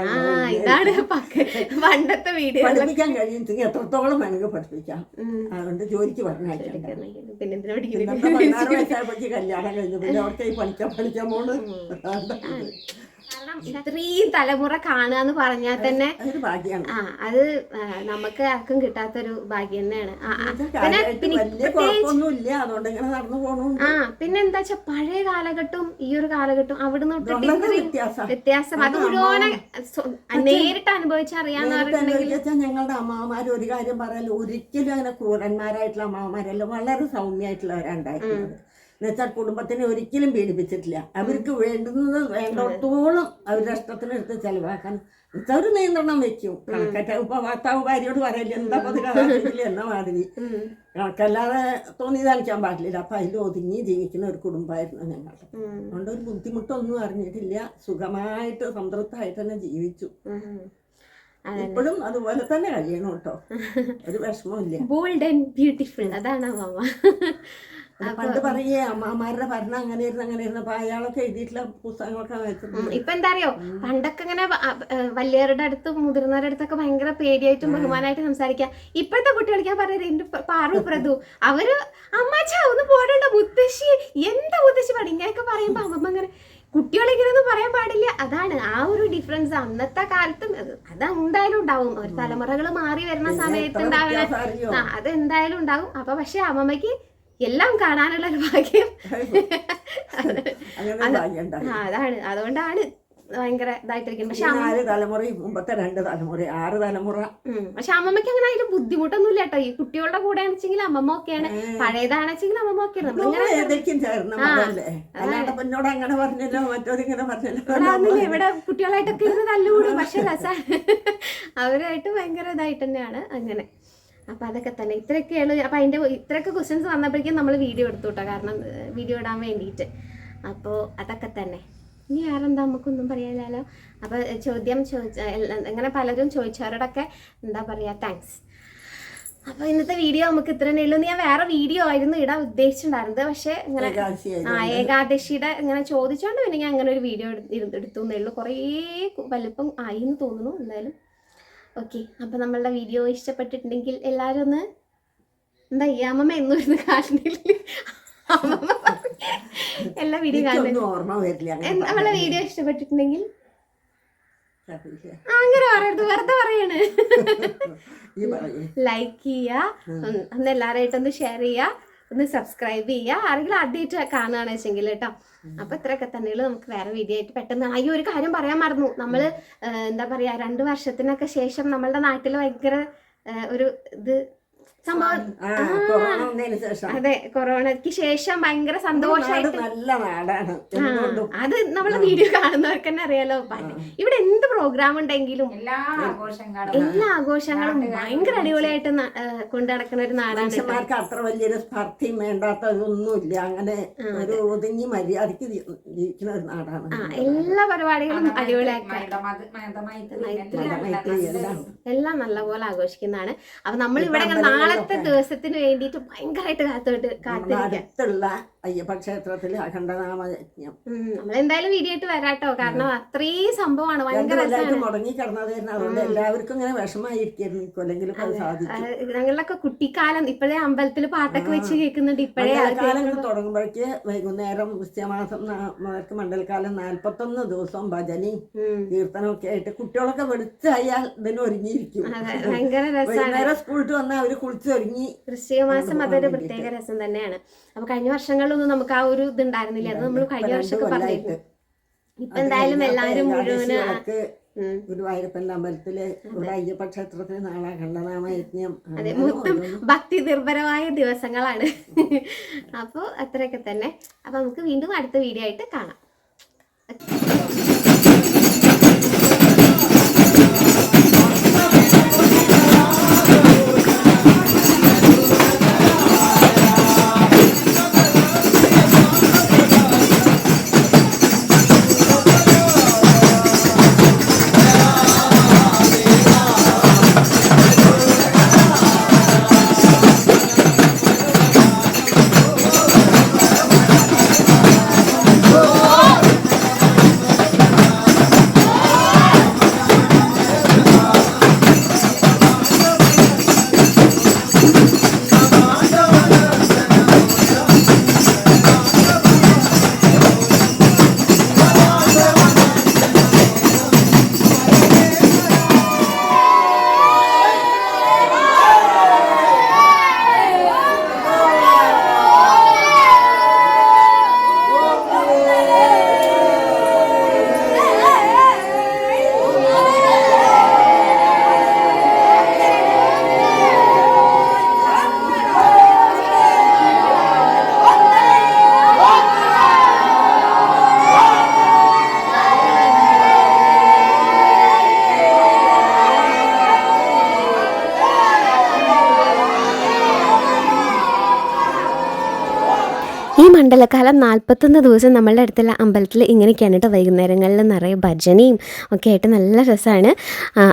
പണ്ടത്തെ വീഡിയോ. പഠിപ്പിക്കാൻ കഴിയുമെങ്കിൽ എത്രത്തോളം വേണമെങ്കിൽ പഠിപ്പിക്കാം. അതുകൊണ്ട് ജോലിക്ക് എന്താ പതിനാറ് വയസ്സായപ്പോഴേക്ക് കല്യാണം കഴിഞ്ഞു. പിന്നെ അവർക്ക് ഈ പഠിക്കാൻ പഠിക്കാൻ പോണ്. കാരണം ഇത്രയും തലമുറ കാണുക എന്ന് പറഞ്ഞാൽ തന്നെ ആ അത് നമുക്ക് ആർക്കും കിട്ടാത്തൊരു ഭാഗ്യം തന്നെയാണ്. ആ. പിന്നെ ആ എന്താ വെച്ചാ പഴയ കാലഘട്ടവും ഈ ഒരു കാലഘട്ടവും അവിടെ തൊട്ടിട്ട് വ്യത്യാസം. അത് മുഴുവൻ നേരിട്ട് അനുഭവിച്ചറിയാന്ന് പറഞ്ഞിട്ടുണ്ടെങ്കിൽ ഞങ്ങളുടെ അമ്മാവന്മാർ ഒരു കാര്യം പറയാൻ ഒരിക്കലും അങ്ങനെ ക്രൂരന്മാരായിട്ടുള്ള അമ്മാവന്മാരല്ല വളരെ സൗമ്യമായിട്ടുള്ളവരുണ്ടായിരുന്നത് എന്നുവെച്ചാൽ കുടുംബത്തിനെ ഒരിക്കലും പീഡിപ്പിച്ചിട്ടില്ല. അവർക്ക് വേണ്ടുന്നത് വേണ്ടത്തോളം അവരുടെ ഇഷ്ടത്തിനെടുത്ത് ചെലവാക്കാൻ. എന്നുവെച്ചാൽ ഒരു നിയന്ത്രണം വെക്കും. കണക്കറ്റ ഇപ്പൊ ഭർത്താവ് ഭാര്യയോട് പറയില്ല എന്താ പത് കഥാകൃതിയിൽ എന്ന മാതിരി. കണക്കല്ലാതെ തോന്നി കാണിക്കാൻ പാടില്ല. അപ്പൊ അതിൽ ഒതുങ്ങി ജീവിക്കുന്ന ഒരു കുടുംബമായിരുന്നു ഞങ്ങൾ. അതുകൊണ്ട് ഒരു ബുദ്ധിമുട്ടൊന്നും അറിഞ്ഞിട്ടില്ല. സുഖമായിട്ട് സംതൃപ്തമായിട്ട് തന്നെ ജീവിച്ചു. ഇപ്പോഴും അതുപോലെ തന്നെ കഴിയണം കേട്ടോ. ഒരു വിഷമമില്ല ബോൾഡ് ആൻഡ് ബ്യൂട്ടിഫുൾ അതാണ് അത് പണ്ട് പറയേ അമ്മമാരുടെ ഭരണം അങ്ങനെ ഇരുന്ന് അങ്ങനെ അയാളൊക്കെ എഴുതിയിട്ടുള്ള പുസ്തകങ്ങളൊക്കെ വായിച്ചിട്ടുണ്ട് ഇപ്പൊ എന്താ അറിയോ പണ്ടൊക്കെ ഇങ്ങനെ വലിയവരുടെ അടുത്ത് മുതിർന്നവരുടെ അടുത്തൊക്കെ ഭയങ്കര പേടിയായിട്ടും ബഹുമാനായിട്ട് സംസാരിക്കാം ഇപ്പോഴത്തെ കുട്ടികൾക്ക് ഞാൻ പറയുന്നത് എന്റെ പാറു പ്രതു അവർ അമ്മച്ചാ ഒന്ന് പോടേണ്ട മുത്തശ്ശി എന്താ മുത്തശ്ശി പാടി ഇങ്ങനെയൊക്കെ പറയുമ്പോ അമ്മമ്മ അങ്ങനെ കുട്ടികളെങ്ങനെയൊന്നും പറയാൻ പാടില്ല. അതാണ് ആ ഒരു ഡിഫറൻസ് അന്നത്തെ കാലത്തും അത് എന്തായാലും ഉണ്ടാവും. ഒരു തലമുറകൾ മാറി വരുന്ന സമയത്ത് ഉണ്ടാവുന്ന അത് എന്തായാലും ഉണ്ടാവും. അപ്പൊ പക്ഷെ അമ്മമ്മയ്ക്ക് എല്ലാം കാണാനുള്ള ഒരു ഭാഗ്യം. അതാണ്. അതുകൊണ്ടാണ് ഭയങ്കര ഇതായിട്ടിരിക്കുന്നത്. പക്ഷെ നാല് തലമുറയും മുമ്പത്തെ രണ്ട് തലമുറ ആറ് തലമുറ. പക്ഷെ അമ്മമ്മക്ക് അങ്ങനെ അതിന് ബുദ്ധിമുട്ടൊന്നും ഇല്ല കേട്ടോ. ഈ കുട്ടികളുടെ കൂടെ ആണെച്ചെങ്കിൽ അമ്മമ്മ ഒക്കെയാണ്. പഴയതാണെച്ചെങ്കിൽ അമ്മമ്മ ഒക്കെയാണ്. അങ്ങനെ പറഞ്ഞല്ലോ മറ്റോരിങ്ങനെ പറഞ്ഞല്ലോ. ഇവിടെ കുട്ടികളായിട്ടൊക്കെ ഇരുന്ന് തല്ലുകൂടും. പക്ഷെ രസമാണ് അവരായിട്ട് ഭയങ്കര ഇതായിട്ട് തന്നെയാണ് അങ്ങനെ. അപ്പൊ അതൊക്കെ തന്നെ. ഇത്രയൊക്കെയാണ്. അപ്പം അതിന്റെ ഇത്രയൊക്കെ ക്വസ്റ്റ്യൻസ് വന്നപ്പോഴേക്കും നമ്മൾ വീഡിയോ എടുത്തു കേട്ടോ. കാരണം വീഡിയോ ഇടാൻ വേണ്ടിയിട്ട്. അപ്പോൾ അതൊക്കെ തന്നെ. ഇനി വേറെന്താ? നമുക്കൊന്നും പറയാനില്ലല്ലോ. അപ്പോൾ ചോദ്യം ചോദിച്ച ഇങ്ങനെ അങ്ങനെ പലരും ചോദിച്ചവരോടൊക്കെ എന്താ പറയുക താങ്ക്സ് അപ്പോൾ ഇന്നത്തെ വീഡിയോ നമുക്ക് ഇത്ര തന്നെ ഉള്ളൂ ഞാൻ വേറെ വീഡിയോ ആയിരുന്നു ഇടാൻ ഉദ്ദേശിച്ചിട്ടുണ്ടായിരുന്നത്. പക്ഷേ ഇങ്ങനെ ആ ഏകാദശിയുടെ ഇങ്ങനെ ചോദിച്ചോണ്ട് പിന്നെ ഞാൻ അങ്ങനെ ഒരു വീഡിയോ എടുത്തു എന്നേ ഉള്ളൂ. കുറേ വലിപ്പം ആയി എന്ന് തോന്നുന്നു. എന്തായാലും ഓക്കെ അപ്പം നമ്മളുടെ വീഡിയോ ഇഷ്ടപ്പെട്ടിട്ടുണ്ടെങ്കിൽ എല്ലാവരും ഒന്ന് എന്താ ഈ അമ്മമ്മ എന്നും ഇരുന്ന് കാണുന്നില്ല? അമ്മമ്മ എല്ലാ വീഡിയോ അങ്ങനെ നമ്മളെ വീഡിയോ ഇഷ്ടപ്പെട്ടിട്ടുണ്ടെങ്കിൽ അങ്ങനെ പറയരുത് വെറുതെ പറയാണ്. ലൈക്ക് ചെയ്യുക ഒന്ന് എല്ലാരായിട്ടൊന്ന് ഷെയർ ചെയ്യുക. ഒന്ന് സബ്സ്ക്രൈബ് ചെയ്യുക. ആരെങ്കിലും ആദ്യമായിട്ട് കാണുകയാണ് വെച്ചെങ്കിൽ കേട്ടോ. അപ്പൊ ഇത്രയൊക്കെ തന്നെയുള്ളൂ. നമുക്ക് വേറെ വീഡിയോ ആയിട്ട് പെട്ടെന്ന് ആയി ഒരു കാര്യം പറയാൻ മറന്നു. നമ്മൾ എന്താ പറയാ രണ്ട് വർഷത്തിനൊക്കെ ശേഷം നമ്മളുടെ നാട്ടിൽ ഭയങ്കര ഒരു ഇത് സംഭവം അതെ കൊറോണയ്ക്ക് ശേഷം ഭയങ്കര സന്തോഷമായിട്ട് നല്ല നാടാണ്. അത് നമ്മളെ വീഡിയോ കാണുന്നവർക്ക് തന്നെ അറിയാലോ. ഇവിടെ എന്ത് പ്രോഗ്രാം ഉണ്ടെങ്കിലും എല്ലാ ആഘോഷങ്ങളും. എല്ലാ ആഘോഷങ്ങളും ഭയങ്കര അടിപൊളിയായിട്ട് കൊണ്ടു നടക്കുന്ന ഒരു നാടാണ് അത്ര വലിയൊരു സ്പർദ്ധയും വേണ്ടാത്തതൊന്നുമില്ല. അങ്ങനെ ഒരു ഒതുങ്ങി മര്യാദയ്ക്ക് ജീവിക്കുന്ന ഒരു നാടാണ്. എല്ലാ പരിപാടികളും അടിപൊളിയായിട്ട് എല്ലാം നല്ല നല്ലപോലെ ആഘോഷിക്കുന്നതാണ്. അപ്പൊ നമ്മൾ ഇവിടെ നാളത്തെ ദിവസത്തിന് വേണ്ടിയിട്ട് ഭയങ്കരമായിട്ട് കാത്തോട്ട് കാത്തിരിക്കാം. അടുത്തുള്ള അയ്യപ്പ ക്ഷേത്രത്തിൽ അഖണ്ഡനാമ യജ്ഞം നമ്മൾ എന്തായാലും വീഡിയോ ആയിട്ട് വരാട്ടോ. കാരണം അത്രയും സംഭവമാണ്. ഭയങ്കര രസമാണ് മുടങ്ങി കിടന്നതായിരുന്നു അതുകൊണ്ട് എല്ലാവർക്കും ഇങ്ങനെ അത്. ഞങ്ങളിലൊക്കെ കുട്ടിക്കാലം ഇപ്പോഴേ അമ്പലത്തിൽ പാട്ടൊക്കെ വെച്ച് കേൾക്കുന്നുണ്ട്. ഇപ്പോഴേ മണ്ഡലകാലങ്ങൾ തുടങ്ങുമ്പോഴേക്ക് വൈകുന്നേരം ക്രിസ്ത്യമാസം നാൾക്ക് മണ്ഡലകാലം നാൽപ്പത്തൊന്ന് ദിവസം ഭജനി കീർത്തനം ഒക്കെ ആയിട്ട് കുട്ടികളൊക്കെ വെളുത്തായാൽ ഇതിന് ഒരുങ്ങിയിരിക്കും. അതെ. ഭയങ്കര രസമാണ് വൈകുന്നേരം സ്കൂളിട്ട് വന്നാൽ അവർ കുളിച്ചൊരുങ്ങി വൃശ്ചിക മാസം അതൊരു പ്രത്യേക രസം തന്നെയാണ്. അപ്പൊ കഴിഞ്ഞ വർഷങ്ങളിലൊന്നും നമുക്ക് ആ ഒരു ഇത് ഉണ്ടായിരുന്നില്ല. അത് നമ്മൾ കഴിഞ്ഞ വർഷമൊക്കെ പറഞ്ഞിരുന്നു. ഇപ്പൊ എന്തായാലും എല്ലാവരും മുഴുവൻ ഗുരുവായൂരപ്പന്റെ അമ്പലത്തിൽ ഇവിടെ അയ്യപ്പ ക്ഷേത്രത്തിൽ നാളെ യജ്ഞം അതെ മൊത്തം ഭക്തി നിർഭരമായ ദിവസങ്ങളാണ്. അപ്പോൾ അത്രയൊക്കെ തന്നെ. അപ്പൊ നമുക്ക് വീണ്ടും അടുത്ത വീഡിയോ ആയിട്ട് കാണാം. മണ്ഡലകാലം നാൽപ്പത്തൊന്ന് ദിവസം നമ്മളുടെ അടുത്തുള്ള അമ്പലത്തിൽ ഇങ്ങനെയൊക്കെയാണ് കേട്ടോ വൈകുന്നേരങ്ങളിൽ നിറയെ ഭജനയും ഒക്കെ ആയിട്ട് നല്ല രസമാണ്.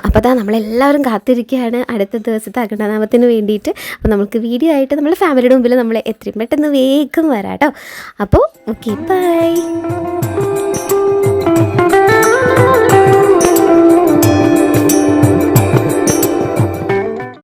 അപ്പോൾ അതാ നമ്മളെല്ലാവരും കാത്തിരിക്കുകയാണ്. അടുത്ത ദിവസത്തെ അഖണ്ഡനാമത്തിന് വേണ്ടിയിട്ട് അപ്പോൾ നമുക്ക് വീഡിയോ ആയിട്ട് നമ്മുടെ ഫാമിലിയുടെ മുമ്പിൽ നമ്മൾ എത്രയും പെട്ടെന്ന് വേഗം വരാം കേട്ടോ. അപ്പോൾ ഓക്കെ ബൈ